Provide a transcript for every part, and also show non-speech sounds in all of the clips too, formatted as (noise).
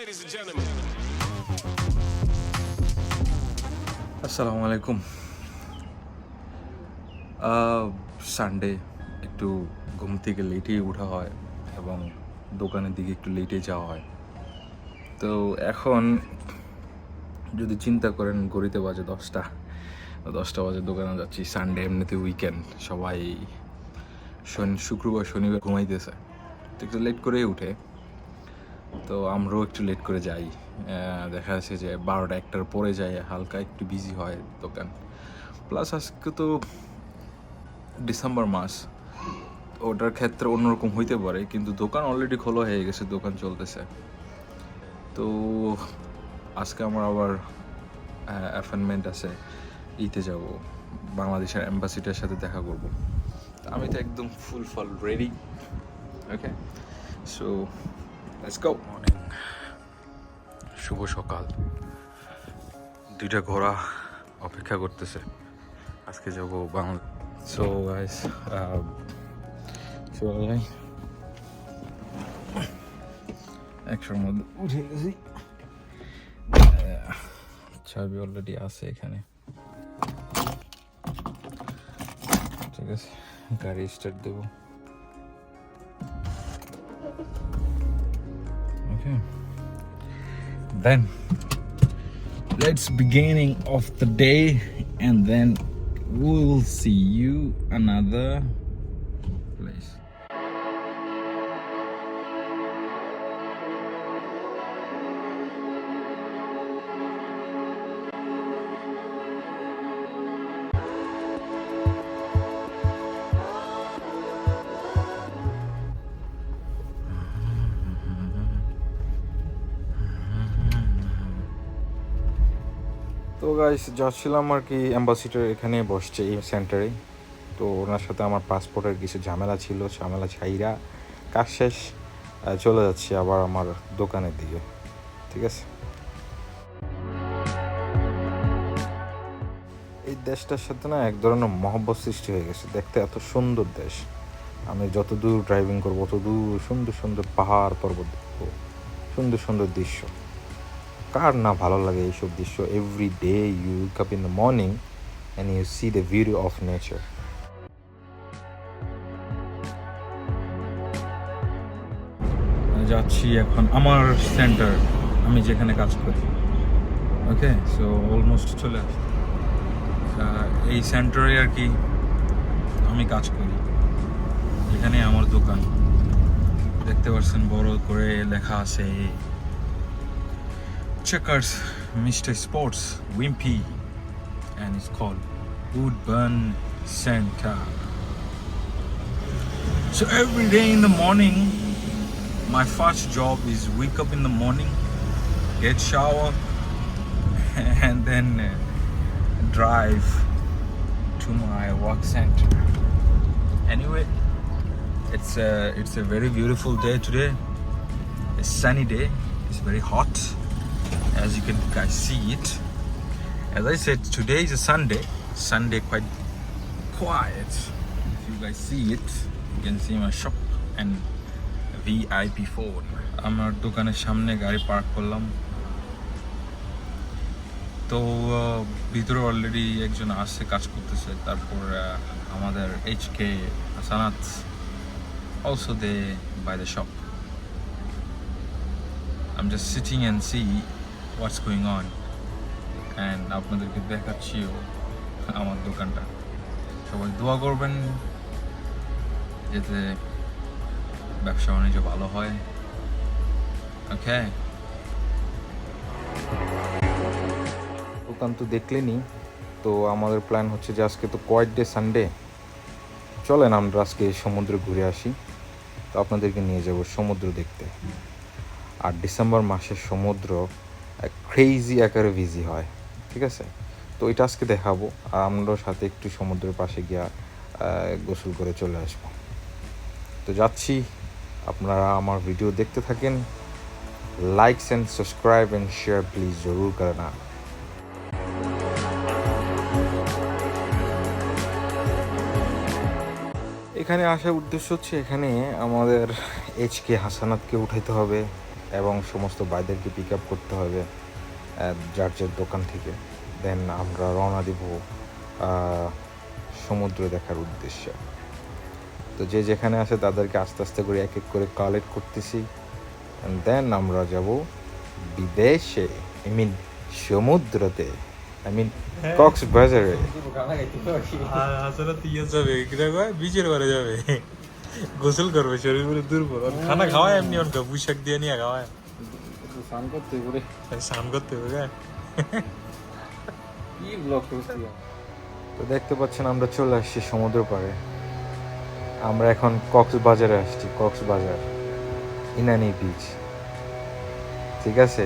ladies and gentlemen. আসসালামু আলাইকুম Sunday একটু ঘুম থেকে লেটেই ওঠা হয় এবং দোকানের দিকে একটু লেটে যাওয়া হয়। তো এখন যদি চিন্তা করেন গড়িতে বাজে দশটা। দশটা বাজে দোকানে যাচ্ছি। সানডে এমনিতে উইকেন্ড সবাই শনি শুক্রবার, শনিবার ঘুমাইতেছে। তো একটু লেট করেই উঠে। তো আমরাও একটু লেট করে যাই। দেখা যাচ্ছে যে বারোটা একটার পরে যাই, হালকা একটু বিজি হয় দোকান। প্লাস আজকে তো ডিসেম্বর মাস ওটার ক্ষেত্রে অন্যরকম হইতে পারে, কিন্তু দোকান অলরেডি খোলা হয়ে গেছে, দোকান চলতেছে। তো আজকে আমার আবার অ্যাপয়েন্টমেন্ট আছে ইতে যাব, বাংলাদেশের অ্যাম্বাসিডার সাথে দেখা করব। আমি তো একদম full fall ready okay so let's go morning শুভ সকাল। দুইটা ঘোড়া অপেক্ষা করতেছে। আজকে যাব বাংলা সো গাইস চলে যাই একশোর মধ্যে উঠে গেছি। চাবি অলরেডি আছে এখানে। ঠিক আছে গাড়ি স্টার্ট দেবো। Okay. Then let's beginning of the day and then we'll see you another তো গাইস যাচ্ছিলাম আর কি অ্যাম্বাসিডার এখানে বসছে এই সেন্টারে তো ওনার সাথে আমার পাসপোর্টের কিছু ঝামেলা ছিল, ঝামেলা ছাইরা কাজ শেষ চলে যাচ্ছি আবার আমার দোকানের দিকে, ঠিক আছে? এই দেশটার সাথে না এক ধরনের মহব্বত সৃষ্টি হয়ে গেছে। দেখতে এত সুন্দর দেশ। আমি যত দূর ড্রাইভিং করব, তত দূর সুন্দর সুন্দর পাহাড় পর্বত দেখব। সুন্দর সুন্দর দৃশ্য। কার না ভালো লাগে এইসব দৃশ্য? Every day you cup in the morning and you see the view of nature যাচ্ছি এখন আমার সেন্টার আমি যেখানে কাজ করি। ওকে সো অলমোস্ট চলে এই সেন্টারে আর কি আমি কাজ করি। এখানে আমার দোকান। দেখতে পাচ্ছেন বড় করে লেখা আছে Checkers Mr. Sports Wimpy and it's called Woodburn Center. So every day in the morning, my first job is wake up in the morning, get shower, (laughs) and then uh, drive to my work center. Anyway, it's a it's a very beautiful day today. A sunny day. It's very hot as you can guys see it as i said today is a sunday sunday quite quiet if you guys see it you can see my shop and vip phone আমার দোকানের সামনে গাড়ি park করলাম তো আহ, ভিতরে already একজন আসছে কাজ করতেছে তারপর আহ, আমাদের H K Hasanat also they buy the shop I'm just sitting and see what's going on? And আপনাদেরকে দেখাচ্ছিও আমার দোকানটা। সবাই দোয়া করবেন যাতে ব্যবসা বাণিজ্য ভালো হয়। ওকে দোকান তো দেখলেনি, তো আমাদের প্ল্যান হচ্ছে যে আজকে তো কোয়াইট ডে সানডে চলেন আমরা আজকে সমুদ্র ঘুরে আসি। তো আপনাদেরকে নিয়ে যাব সমুদ্র দেখতে। আর ডিসেম্বর মাসের সমুদ্র ক্রেজি আকারে বিজি হয়, ঠিক আছে? তো এটা আজকে দেখাবো, আর আমরাও সাথে একটু সমুদ্রের পাশে গিয়া গোসল করে চলে আসব। তো যাচ্ছি, আপনারা আমার ভিডিও দেখতে থাকেন। Likes and subscribe and share please জরুর করে না এখানে আসার উদ্দেশ্য হচ্ছে এখানে আমাদের এইচ কে হাসানাতকে উঠাইতে হবে। এবং সমস্ত বাইদেরকে পিক আপ করতে হবে যার যার দোকান থেকে। দেন আমরা রওনা দিব সমুদ্র দেখার উদ্দেশ্যে। তো যে যেখানে আছে তাদেরকে আস্তে আস্তে করে এক এক করে কালেক্ট করতেছি। দেন আমরা যাব বিদেশে আই মিন সমুদ্রতে আই মিন কক্সবাজারে। (laughs) আর আসলে তিয়ে যাবে বিচের বারে যাবে। গোসল করবে শরীর বলে দুর্বল। আর খানা খাওয়ায় এমনি অনকা পুশাক দিয়ে নিয়ে খাওয়ায়। স্নান করতে করে এই স্নান করতে হবে গা। কি ব্লগ করছি তো দেখতে পাচ্ছেন আমরা চলে আসছি সমুদ্র পাড়ে। আমরা এখন কক্সবাজারে আসছি কক্সবাজার ইনানি বিচ ঠিক আছে?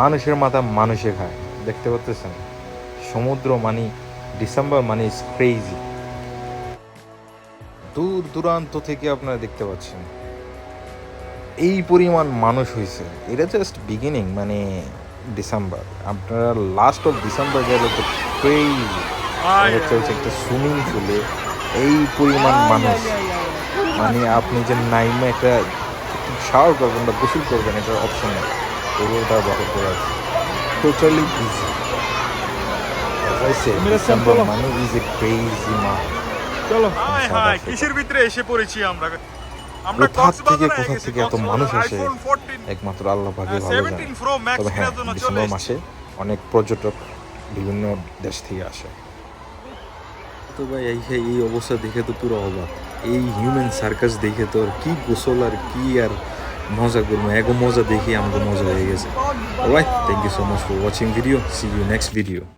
মানুষের মাথা মানুষে খায় দেখতে পাচ্ছেন? সমুদ্র মানে ডিসেম্বর মানে ইজ ক্রেজি দূর দূরান্ত থেকে আপনারা দেখতে পাচ্ছেন। এই পরিমাণ মানুষ হয়েছে। এটা জাস্ট বিগিনিং মানে ডিসেম্বর আপনারা লাস্ট অফ ডিসেম্বর গেলে তো চলছে একটা সুইমিং পুলে এই পরিমাণ মানুষ। মানে আপনি যে নাইমে একটা শাওয়ার করবেন বা গোসল করবেন এটা অপশন নেই। এগুলো তার করে আছে টোটালি ইজি ডিসেম্বর মানে ইজ এ ক্রেজি মান্থ চলো। হাই সেটা। কিসের ভিতরে এসে পড়েছি আমরা? আমরা কোথা থেকে কোথা থেকে এত মানুষ আসে একমাত্র আল্লাহ ভাগে হ্যাঁ, ভালো জানে। 17 Pro Max তবে হ্যাঁ কেনার জন্য চলে ডিসেম্বর মাসে অনেক পর্যটক বিভিন্ন দেশ থেকে আসে। তো ভাই এই এই অবস্থা দেখে তো পুরো অবাক। এই হিউম্যান সার্কাস দেখে তো আর কি গোসল আর কি আর মজা করব। এগো মজা দেখি আমাকে মজা হয়ে গেছে। Thank you so much for watching video see you next video